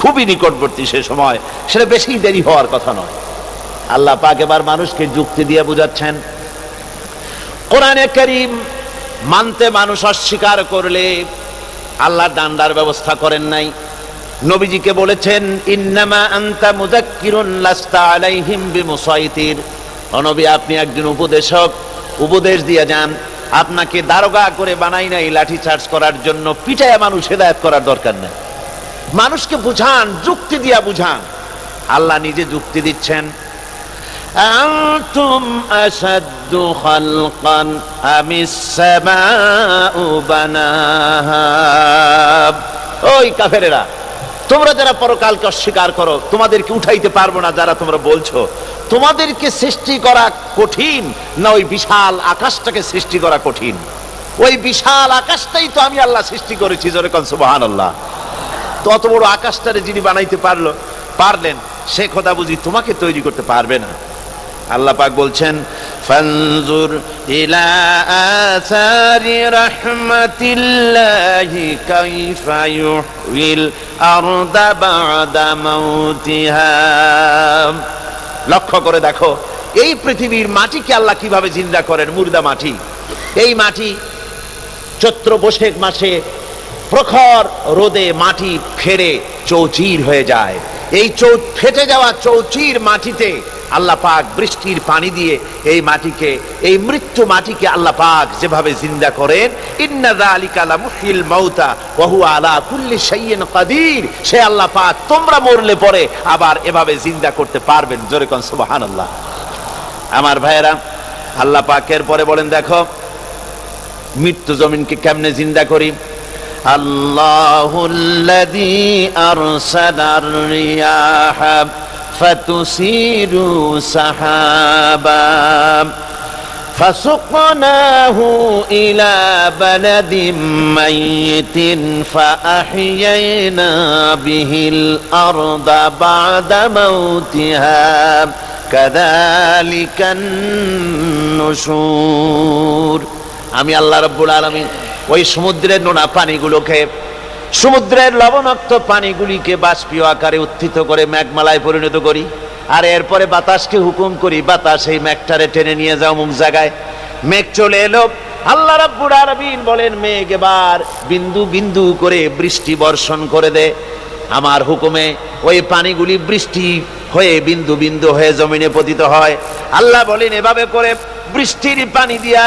খুবই নিকটবর্তী সে সময়, সেটা বেশি দেরি হওয়ার কথা নয়। আল্লাহ পাক এবার মানুষকে যুক্তি দিয়ে বুঝাচ্ছেন, কোরআনে করিম মানতে মানুষ অস্বীকার করলে আল্লাহ ডান্ডার ব্যবস্থা করেন নাই। নবীজিকে বলেছেন, ইন্নামা আন্তা মুজাক্কিরুন লাস্তা আলাইহিম বিমুসাইতির। নবী, আপনি একজন উপদেশক, উপদেশ দিয়ে যান। আপনাকে দারোগা করে বানাই নাই, লাঠি চার্জ করার জন্য পিটায় মানুষ হেদায়েত করার দরকার নেই। মানুষকে বুঝান যুক্তি দিয়া বুঝান আল্লাহ নিজে যুক্তি দিচ্ছেন أنتم أشد خلقا أم السماء بناها ওই কাফেরেরা তোমরা যারা পরকালকে অস্বীকার করো তোমাদেরকে উঠাইতে পারবো না যারা তোমরা বলছো তোমাদেরকে সৃষ্টি করা কঠিন না ওই বিশাল আকাশটাকে সৃষ্টি করা কঠিন ওই বিশাল আকাশটাই তো আমি আল্লাহ সৃষ্টি করেছি জোরে কন সুবহান আল্লাহ তত বড় আকাশটারে যিনি বানাইতে পারল, পারলেন, সে কথা বুঝি তোমাকে তৈরি করতে পারবে না। আল্লাহ পাক বলছেন, ফানজুর ইলা আসারি রাহমাতিল্লাহি কাইফা ইউহিল আরদা বাদা মাউতিহা। লক্ষ্য করে দেখো, এই পৃথিবীর মাটিকে আল্লাহ কীভাবে জিন্দা করেন? মুর্দা মাটি। এই মাটি চৈত্র বৈশাখ মাসে প্রখর রোদে মাটি ফেরে চৌচির হয়ে যায়। এই চৌ, ফেটে যাওয়া চৌচির মাটিতে আল্লাহ পাক বৃষ্টির পানি দিয়ে এই মাটিকে, এই মৃত্যু মাটিকে আল্লাহ পাক যেভাবে জিন্দা করেন ওয়া হুয়া আলা কুল্লি শাইইন কাদির। সে আল্লাহ পাক তোমরা মরলে পরে আবার এভাবে জিন্দা করতে পারবেন। জোরে কোন, সুবহানাল্লাহ। আমার ভাইয়েরা, আল্লাহ পাকের পরে বলেন, দেখো, মৃত্যু জমিনকে কেমনে জিন্দা করি? আল্লাহুল্লাযী আরসালার রিয়াহা ফাতুসিরু সাহাবা فسقناه إلى بلد ميت فأحيينا به الأرض بعد موتها كذلك النشور আমি আল্লাহ রব্বুল আলমিন ওই সমুদ্রের নোনা পানিগুলোকে, সমুদ্রের লবণাক্ত পানিগুলিকে বাষ্পীয় আকারে উত্থিত করে মেঘমালায় পরিণত করি, আর এরপরে বাতাসকে হুকুম করি, বাতাস এই মেঘটারে টেনে নিয়ে যাও মুখ জায়গায়। মেঘ চলে এলো। আল্লাহ রাব্বুল আলামিন বলেন, মেঘ এবার বিন্দু বিন্দু করে বৃষ্টি বর্ষণ করে দে। আমার হুকুমে ওই পানিগুলি বৃষ্টি হয়ে বিন্দু বিন্দু হয়ে জমিনে পতিত হয়। আল্লাহ বলেন, এভাবে করে বৃষ্টির পানি দিয়া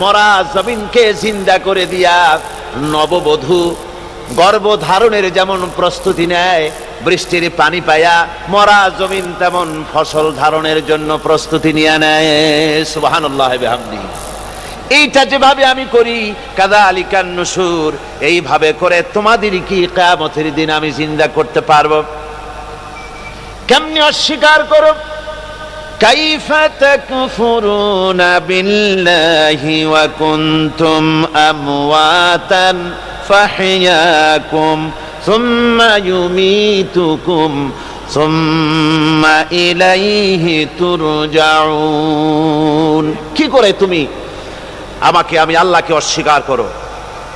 মরা জমিনকে জিন্দা করে দিয়া নববধূ গর্ভ ধারণের যেমন প্রস্তুতি নেয়, বৃষ্টির পানি পায়া মরা জমিন তেমন ফসল ধারণের জন্য প্রস্তুতি নিয়ে নেয়। সুবহানাল্লাহ বিহামদি। এইটা যেভাবে আমি করি কাদা আলিকান নসুর, এইভাবে করে তোমাদের কি কেয়ামতের দিন আমি জিন্দা করতে পারব? কেমনি অস্বীকার করো? كيف تكفرون بالله وكنتم أمواتا فحياكم ثم يميتكم ثم إليه ترجعون কি করে তুমি আমাকে আমি আল্লাহকে অস্বীকার করো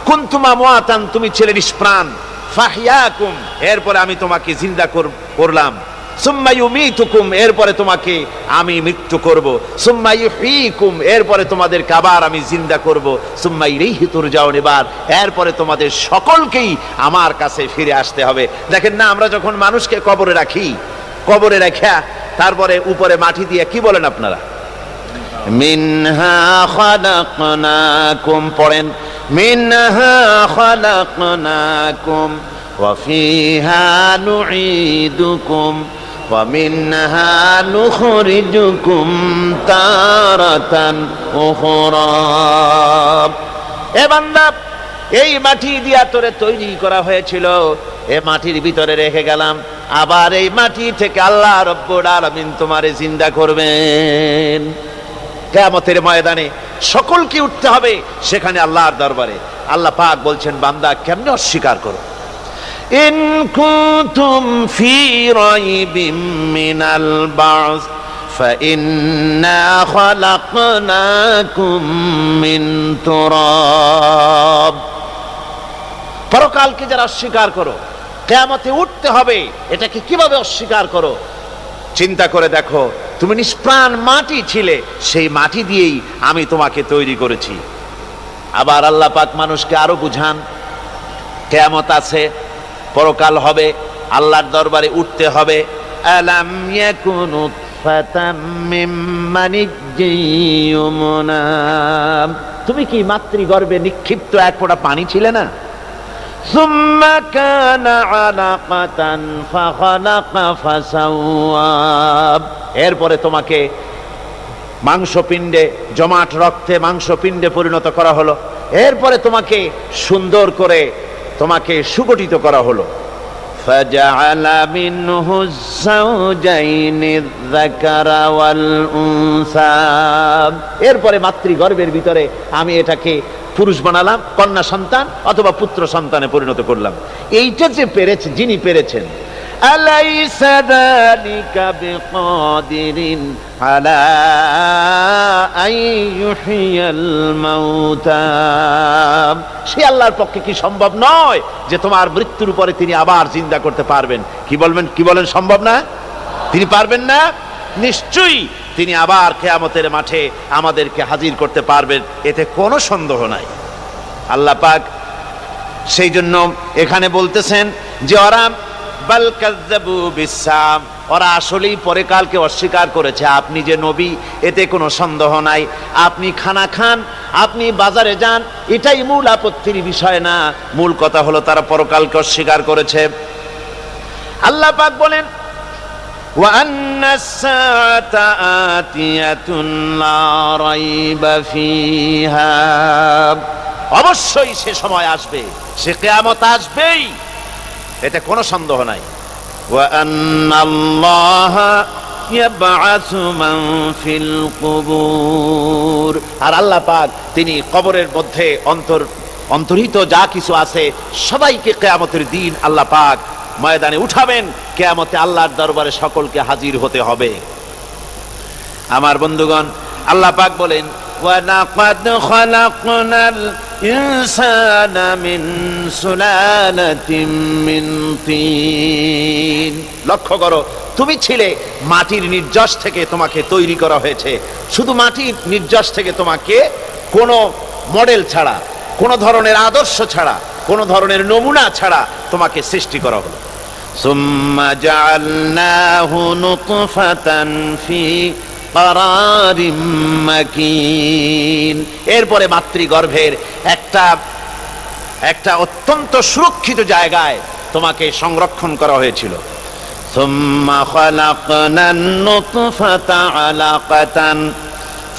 কুনতুম আমওয়াতান তুমি ছেলে নিষ্প্রাণ ফাহিয়াকুম এরপরে আমি তোমাকে জিন্দা কর- করলাম সুম্মায়ুমিতুকুম এরপরে তোমাকে আমি মৃত্যু করব। সুম্মায়ুহিকুম এরপরে তোমাদেরকে আবার আমি জিন্দা করব। সুম্মাইরিহি যাও এবার এরপরে তোমাদের সকলকেই আমার কাছে ফিরে আসতে হবে। দেখেন না, আমরা যখন মানুষকে কবরে রাখি, কবরে রাখা, তারপরে উপরে মাটি দিয়ে কি বলেন আপনারা? মিনহা খালাকনাকুম, পড়েন, মিনহা খালাকনাকুম, ওয়া ফিহা নুঈদুকুম। ومنها نخرجكم تارة أخرى এ বান্দা এই মাটি দিয়া তোরে তৈরি করা হয়েছিল এ মাটির ভিতরে রেখে গেলাম আবার এই মাটি থেকে আল্লাহ রব্বুল আলামিন তোমারে জিন্দা করবেন কেয়ামতের ময়দানে সকলকে উঠতে হবে সেখানে আল্লাহর দরবারে আল্লাহ পাক বলছেন বান্দা কেমনে অস্বীকার করো إن كنتم في ريب من البعث فإنا خلقناكم من تراب পরকালকে যারা অস্বীকার করো কেয়ামতে উঠতে হবে এটাকে কিভাবে অস্বীকার করো চিন্তা করে দেখো তুমি নিষ্প্রাণ মাটি ছিলে সেই মাটি দিয়েই আমি তোমাকে তৈরি করেছি আবার আল্লাহ পাক মানুষকে আরো বুঝান কেয়ামত আছে পরকাল হবে, আল্লাহর দরবারে উঠতে হবে। তুমি কি মাতৃগর্ভে নিক্ষিপ্ত এক ফোঁটা পানি ছিলে না? এরপরে তোমাকে মাংসপিণ্ডে, জমাট রক্তে মাংসপিণ্ডে পরিণত করা হলো। এরপরে তোমাকে সুন্দর করে তোমাকে সুগঠিত করা হলো فجعل منه الزوجين الذكر والأنثى এরপরে মাতৃগর্ভের ভিতরে আমি এটাকে পুরুষ বানালাম কন্যা সন্তান অথবা পুত্র সন্তানে পরিণত করলাম এইটা যে পেরেছে যিনি পেরেছেন أليس ذلك بقادر على أن يحيي الموتى সে আল্লাহর পক্ষে কি সম্ভব নয় যে তোমার মৃত্যুর উপরে তিনি আবার জিন্দা করতে পারবেন কি বলবেন কি বলেন সম্ভব না তিনি পারবেন না নিশ্চয়ই তিনি আবার কেয়ামতের মাঠে আমাদেরকে হাজির করতে পারবেন এতে কোনো সন্দেহ নাই আল্লাহ পাক সেই জন্য এখানে বলতেছেন যে ওরা বাল কাযযাবু বিসাম ওরা আসলেই পরে কালকে অস্বীকার করেছে আপনি যে নবী এতে কোনো সন্দেহ নাই আপনি খানা খান আপনি বাজারে যান এটাই মূল আপত্তির বিষয় না মূল কথা হলো তারা পরকালকে অস্বীকার করেছে আল্লাহ পাক বলেন وأن الساعة آتية لا ريب فيها অবশ্যই সে সময় আসবে সে কেয়ামত আসবেই এতে কোনো সন্দেহ নাই। আর আল্লাহ পাক তিনি কবরের মধ্যে অন্তর অন্তর্হিত যা কিছু আছে সবাইকে কেয়ামতের দিন আল্লাহ পাক ময়দানে উঠাবেন। কেয়ামতে আল্লাহর দরবারে সকলকে হাজির হতে হবে। আমার বন্ধুগণ আল্লাহ পাক বলেন ওয়া الْإِنسَانَ مِنْ سُلَالَةٍ مِنْ طِينٍ লক্ষ্য করো তুমি ছিলে মাটির নির্যাস থেকে তোমাকে তৈরি করা হয়েছে শুধু মাটির নির্যাস থেকে তোমাকে কোনো মডেল ছাড়া কোনো ধরনের আদর্শ ছাড়া কোনো ধরনের নমুনা ছাড়া তোমাকে সৃষ্টি করা হলো ثم جعلناه نطفة في قرار مكين এরপরে মাতৃগর্ভের একটা একটা অত্যন্ত সুরক্ষিত জায়গায় তোমাকে সংরক্ষণ করা হয়েছিল ثم خلقنا النطفة علقة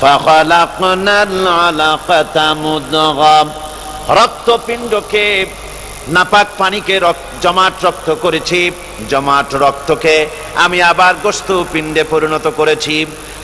فخلقنا العلقة مضغة রক্তপিণ্ডকে নাপাক পানিকে রক- জমাট রক্ত করেছি জমাট রক্তকে আমি আবার গোস্ত পিণ্ডে পরিণত করেছি فكسونا العظام لحما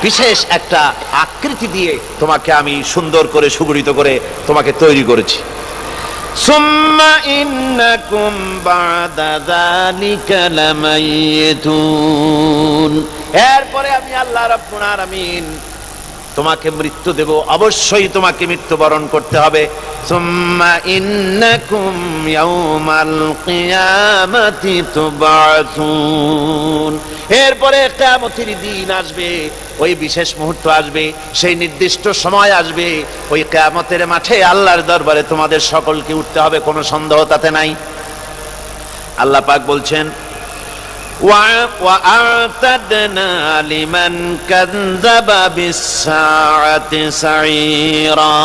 বিশেষ একটা আকৃতি দিয়ে তোমাকে আমি সুন্দর করে, সুগঠিত করে তোমাকে তৈরি করেছি। এরপরে আমি আল্লাহ রব্বুল আলামিন তোমাকে মৃত্যু দেব, অবশ্যই তোমাকে মৃত্যুবরণ করতে হবে। এরপরে কিয়ামতের দিন আসবে, ওই বিশেষ মুহূর্ত আসবে, সেই নির্দিষ্ট সময় আসবে, ওই কিয়ামতের মাঠে আল্লাহর দরবারে তোমাদের সকলকে উঠতে হবে, কোনো সন্দেহ তাতে নাই। আল্লাহ পাক বলছেন وأعتدنا لمن كذب بالساعة سعيرا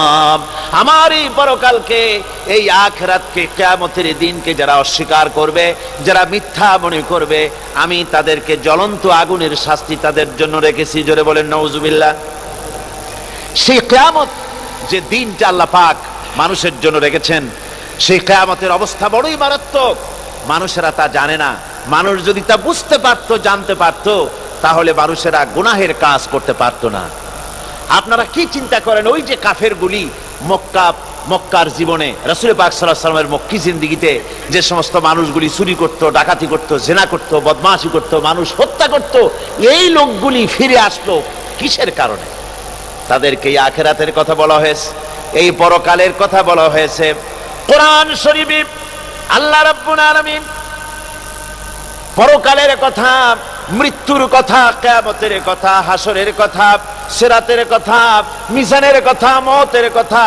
আমার এই পরকালকে এই আখরাতকে কিয়ামতের দিনকে যারা অস্বীকার করবে যারা মিথ্যা মনে করবে আমি তাদেরকে জ্বলন্ত আগুনের শাস্তি তাদের জন্য রেখেছি জোরে বলেন নওজুবিল্লাহ সেই কেয়ামত যে দিনটা আল্লাহ পাক মানুষের জন্য রেখেছেন সেই কেয়ামতের অবস্থা বড়ই মারাত্মক মানুষেরা তা জানে না মানুষ যদি তা বুঝতে পারতো, জানতে পারতো, তাহলে মানুষেরা গুনাহের কাজ করতে পারতো না। আপনারা কি চিন্তা করেন, ওই যে কাফের গুলি মক্কা, মক্কার জীবনে, রসুল পাক সাল্লাহ সাল্লামের মক্কি জিন্দিগিতে যে সমস্ত মানুষগুলি চুরি করত, ডাকাতি করত, জেনা করত, বদমাশি করত, মানুষ হত্যা করত, এই লোকগুলি ফিরে আসলো কিসের কারণে? তাদেরকে এই আখেরাতের কথা বলা হয়েছে, এই পরকালের কথা বলা হয়েছে। কোরআন শরীফ আল্লাহ রাব্বুল আলামিন পরকালের কথা, মৃত্যুর কথা, কেয়ামতের কথা হাসরের কথা, সেরাতের কথা মিশানের কথা, মতের কথা,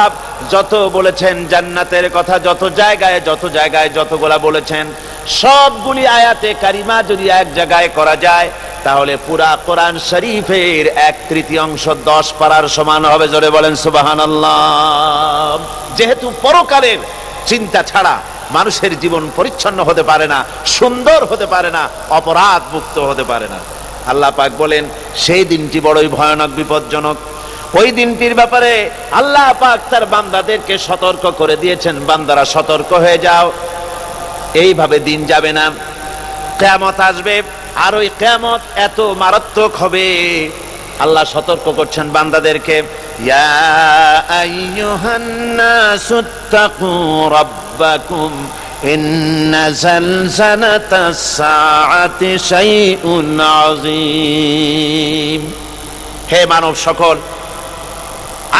যত বলেছেন জান্নাতের কথা, যত জায়গায় যত জায়গায় যতগুলা বলেছেন, সবগুলি আয়াতে কারিমা যদি এক জায়গায় করা যায়, তাহলে পুরা কোরআন শরীফের এক তৃতীয়াংশ দশ পারার সমান হবে, জোরে বলেন সুবাহান যেহেতু পরকালের চিন্তা ছাড়া মানুষের জীবন পরিচ্ছন্ন হতে পারে না, সুন্দর হতে পারে না অপরাধ মুক্ত হতে পারে না। আল্লাহ পাক বলেন, সেই দিনটি বড়ই ভয়ানক, বিপজ্জনক। ওই দিনটির ব্যাপারে আল্লাহ পাক তার বান্দাদেরকে সতর্ক করে দিয়েছেন, বান্দারা সতর্ক হয়ে যাও। এইভাবে দিন যাবে না। কেয়ামত আসবে, আর ওই কেয়ামত এত মারাত্মক হবে আল্লাহ সতর্ক করছেন বান্দাদেরকে হে মানব সকল,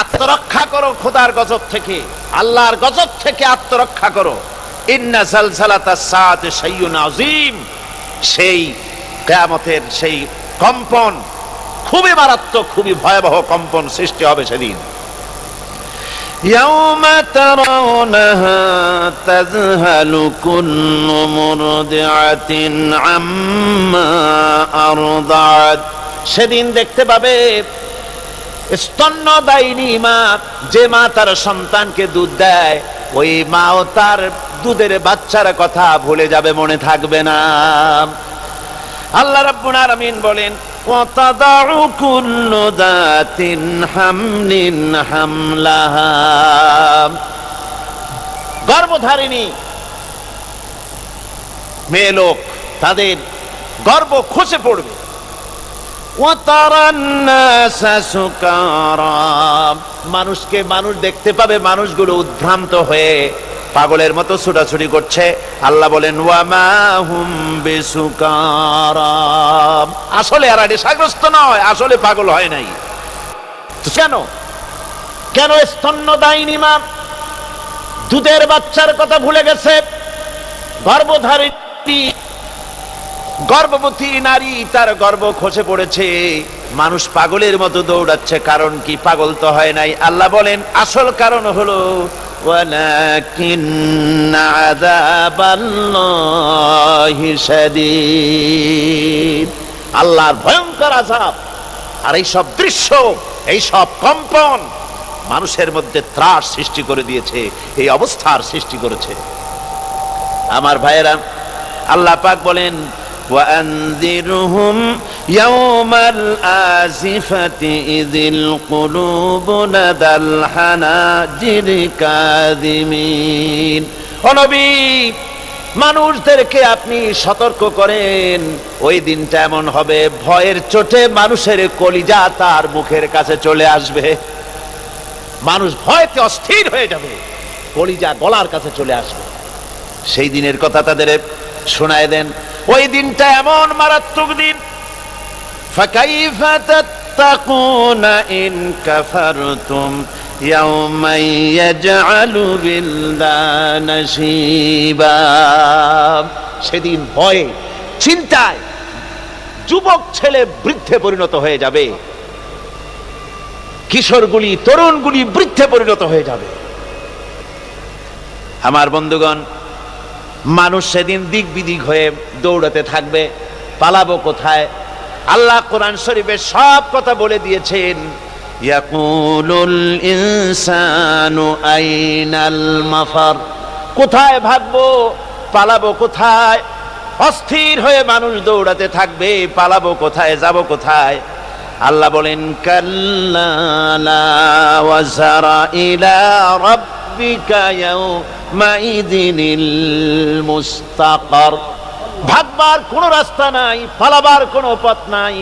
আত্মরক্ষা করো খোদার গজব থেকে, আল্লাহর গজব থেকে আত্মরক্ষা করো। আযীম, সেই কেয়ামতের সেই কম্পন খুবই মারাত্মক খুবই ভয়াবহ কম্পন সৃষ্টি হবে সেদিন يوم ترونها تذهل كل مرضعة عما أرضعت সেদিন দেখতে পাবে স্তন্যদায়িনী মা যে মা তার সন্তানকে দুধ দেয় ওই মাও তার দুধের বাচ্চার কথা ভুলে যাবে মনে থাকবে না আল্লাহ রাব্বুল আলামিন বলেন وتضع كل ذات حمل حملها গর্ভধারিণী মেয়ে লোক তাদের গর্ব খসে পড়বে وترى الناس سكارى মানুষকে মানুষ দেখতে পাবে, মানুষগুলো উদ্ভ্রান্ত হয়ে পাগলের মতো ছুটাছুটি করছে। আল্লাহ বলেন আসলে এরা নেশাগ্রস্ত নয়, আসলে পাগল হয় নাই। কেন? কেন স্তন্যদায়িনী মা দুধের বাচ্চার কথা ভুলে গেছে? গর্ভধারিণী গর্ভবতী নারী তার গর্ব খসে পড়েছে। মানুষ পাগলের মতো দৌড়াচ্ছে, কারণ কি পাগল তো হয় নাই? আল্লাহ বলেন, আসল কারণ হলো আল্লাহর ভয়ঙ্কর আজাব আর এই সব দৃশ্য, এই সব কম্পন মানুষের মধ্যে ত্রাস সৃষ্টি করে দিয়েছে, এই অবস্থার সৃষ্টি করেছে। আমার ভাইয়েরা, আল্লাহ পাক বলেন وأنذرهم يوم الآزفة إذ القلوب لدى الحناجر كاذمين ও নবী মানুষদেরকে আপনি সতর্ক করেন ওই দিনটা এমন হবে ভয়ের চোটে মানুষের কলিজা তার মুখের কাছে চলে আসবে মানুষ ভয়তে অস্থির হয়ে যাবে কলিজা গলার কাছে চলে আসবে সেই দিনের কথা তাদের শোনায় দেন, ওই দিনটা এমন মারাত্মক দিন। সেদিন ভয়ে, চিন্তায় যুবক ছেলে বৃদ্ধে পরিণত হয়ে যাবে। কিশোরগুলি, তরুণগুলি বৃদ্ধে পরিণত হয়ে যাবে। আমার বন্ধুগণ মানুষ সেদিন দিক বিদিক হয়ে দৌড়াতে থাকবে, পালাবো কোথায়? আল্লাহ কোরআন শরীফে সব কথা বলে দিয়েছেন, ইয়াকুলুল ইনসানু আইনাল মাফার। কোথায় ভাগবো? পালাবো কোথায়? অস্থির হয়ে মানুষ দৌড়াতে থাকবে, পালাবো কোথায়? যাব কোথায়? আল্লাহ বলেন, কাল্লা ওয়াজারা ইলা রাব্বিকা ইয়াউম মুস্তাকার ভাগবার রাস্তা নাই, পালাবার কোন পথ নাই,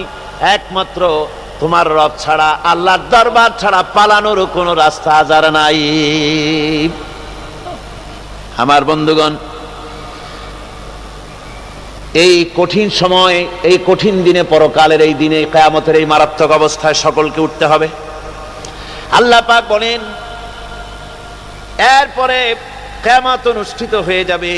একমাত্র তোমার রব ছাড়া, আল্লাহর দরবার ছাড়া পালানোর কোনো রাস্তা আজার নাই। আমার বন্ধুগণ, এই কঠিন সময়, এই কঠিন দিনে, পরকালের এই দিনে, কেয়ামতের এই মারাত্মক অবস্থায় সকলকে উঠতে হবে। আল্লাহ পাক বলেন, এরপরে কেয়ামত অনুষ্ঠিত হয়ে যাবে।